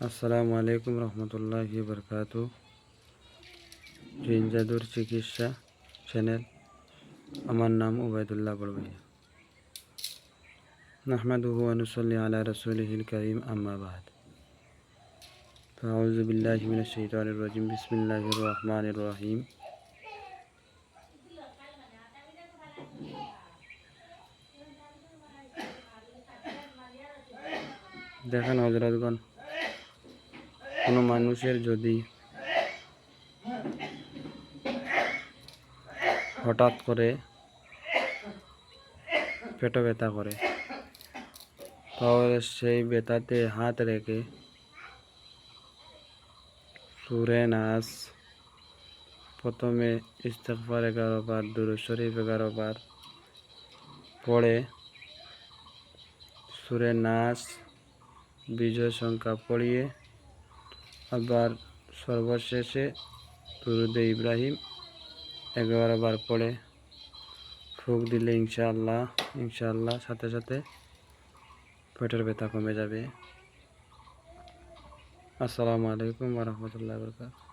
আসসালামু আলাইকুম রহমতুল্লাহ বরকাত জিন জাদুর চিকিৎসা চ্যানেল আমার নাম উবায়দুল্লাহ বড়ভাইয়া نحمده ونصلي على رسوله الكريم أما بعد فأعوذ بالله من الشيطان الرجيم بسم الله الرحمن الرحيم দেখেন হজরতগণ কোনো মানুষের যদি হঠাৎ করে পেটে ব্যথা করে, তাহলে সেই ব্যথাতে হাত রেখে সুরে নাচ প্রথমে ইস্তেকবার এগারো বার দুরু শরীফ এগারো বার পড়ে সুরে নাচ বিজয় সংখ্যা পড়িয়ে আবার সর্বশেষে দুরুদে ইব্রাহিম এগারো বার পড়ে ফুক দিলে ইনশাআল্লাহ ইনশাআল্লাহ সাথে সাথে পেটের ব্যথা কমে যাবে। আসসালামু আলাইকুম রহমতুল্লাহ বরকাত